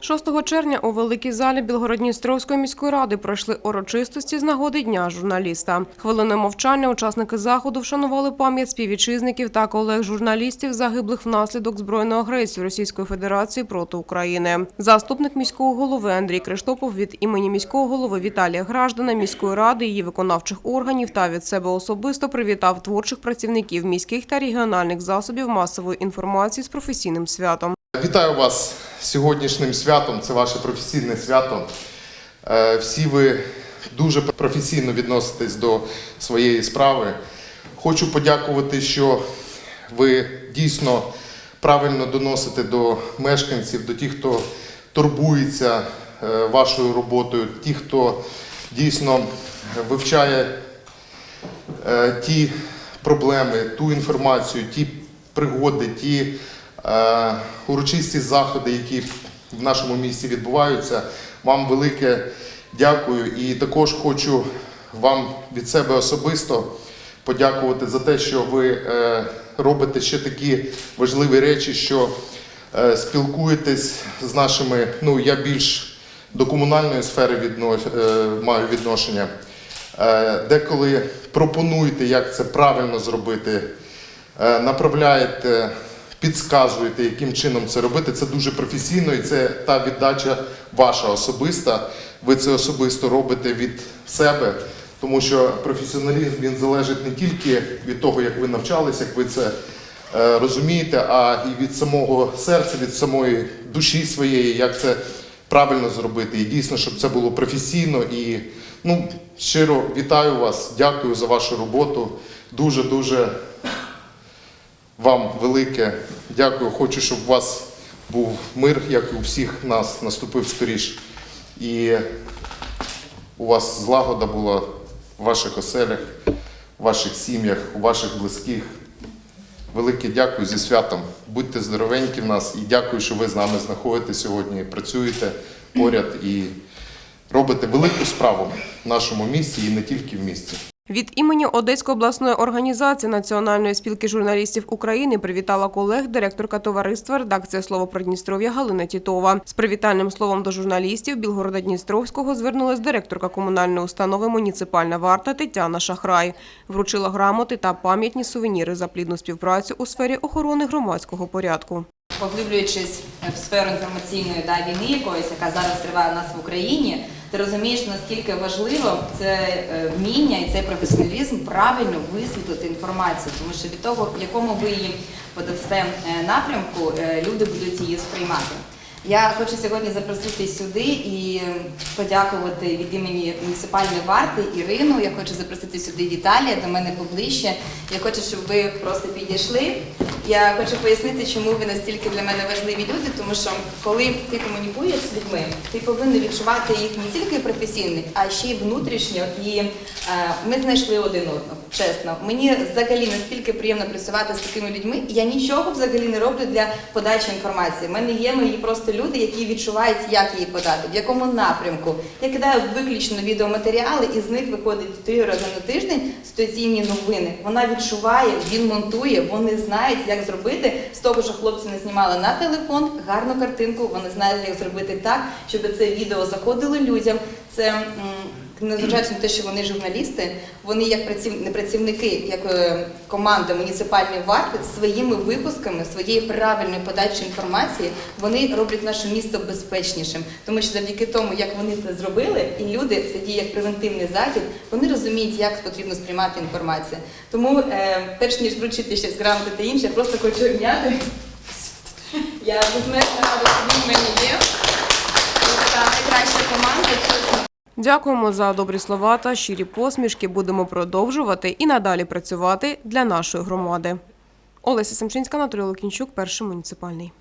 6 червня у великій залі Білгородністровської міської ради пройшли урочистості з нагоди дня журналіста. Хвилиною мовчання учасники заходу вшанували пам'ять співвітчизників та колег журналістів, загиблих внаслідок збройної агресії Російської Федерації проти України. Заступник міського голови Андрій Криштопов від імені міського голови Віталія Граждана, міської ради, її виконавчих органів та від себе особисто привітав творчих працівників міських та регіональних засобів масової інформації з професійним святом. Вітаю вас сьогоднішнім святом. Це ваше професійне свято. Е, Всі ви дуже професійно відноситесь до своєї справи. Хочу подякувати, що ви дійсно правильно доносите до мешканців, до тих, хто турбується е, вашою роботою, ті, хто дійсно вивчає е, ті проблеми, ту інформацію, ті пригоди, ті урочисті заходи, які в нашому місті відбуваються. Вам велике дякую і також хочу вам від себе особисто подякувати за те, що ви е, робите ще такі важливі речі, що е, спілкуєтесь з нашими. Ну я більш до комунальної сфери відно, е, маю відношення. Е, Деколи пропонуєте, як це правильно зробити, е, направляєте, підказуєте, яким чином це робити. Це дуже професійно і це та віддача ваша особиста. Ви це особисто робите від себе, тому що професіоналізм він залежить не тільки від того, як ви навчались, як ви це е, розумієте, а і від самого серця, від самої душі своєї, як це правильно зробити. І дійсно, щоб це було професійно і ну, щиро вітаю вас, дякую за вашу роботу. Дуже дуже вам велике дякую. Хочу, щоб у вас був мир, як і у всіх нас, наступив скоріш. І у вас злагода була в ваших оселях, в ваших сім'ях, у ваших близьких. Велике дякую зі святом. Будьте здоровенькі в нас і дякую, що ви з нами знаходитесь сьогодні, працюєте поряд і робите велику справу в нашому місті і не тільки в місті. Від імені Одеської обласної організації Національної спілки журналістів України привітала колег директорка товариства редакція Слово Придністров'я Галина Тітова. З привітальним словом до журналістів Білгорода Дністровського звернулась директорка комунальної установи Муніципальна варта Тетяна Шахрай. Вручила грамоти та пам'ятні сувеніри за плідну співпрацю у сфері охорони громадського порядку. Поглиблюючись в сферу інформаційної да, війни яка зараз триває у нас в Україні, ти розумієш, наскільки важливо це е, вміння і цей професіоналізм правильно висвітлити інформацію, тому що від того, в якому ви її подасте е, напрямку, е, люди будуть її сприймати. Я хочу сьогодні запросити сюди і подякувати від імені муніципальної варти Ірину. Я хочу запросити сюди Віталія до мене поближче. Я хочу, щоб ви просто підійшли. Я хочу пояснити, чому ви настільки для мене важливі люди, тому що коли ти комунікуєш з людьми, ти повинен відчувати їх не тільки професійних, а ще й внутрішньо. І е, ми знайшли один одного. Чесно, мені взагалі настільки приємно працювати з такими людьми. Я нічого взагалі не роблю для подачі інформації. У мене є мої просто люди, які відчувають, як її подати, в якому напрямку. Я кидаю виключно відеоматеріали, і з них виходить три рази на тиждень ситуаційні новини. Вона відчуває, він монтує, вони знають, як зробити з того, що хлопці не знімали на телефон, гарну картинку. Вони знають, як зробити так, щоб це відео заходило людям. Це незважаючи на те, що вони журналісти, вони як праців... не працівники, як е, команда муніципальної варти своїми випусками, своєю правильною подачею інформації, вони роблять наше місто безпечнішим. Тому що завдяки тому, як вони це зробили, і люди це діє як превентивний захід, вони розуміють, як потрібно сприймати інформацію. Тому, е, перш ніж вручити щось грамоти та інше, я просто хочу обняти. Я безмежно рада, що він в мене є. Це така найкраща команда. чесно. Дякуємо за добрі слова та щирі посмішки. Будемо продовжувати і надалі працювати для нашої громади. Олеся Семчинська, Анатолій Лукінчук, перший муніципальний.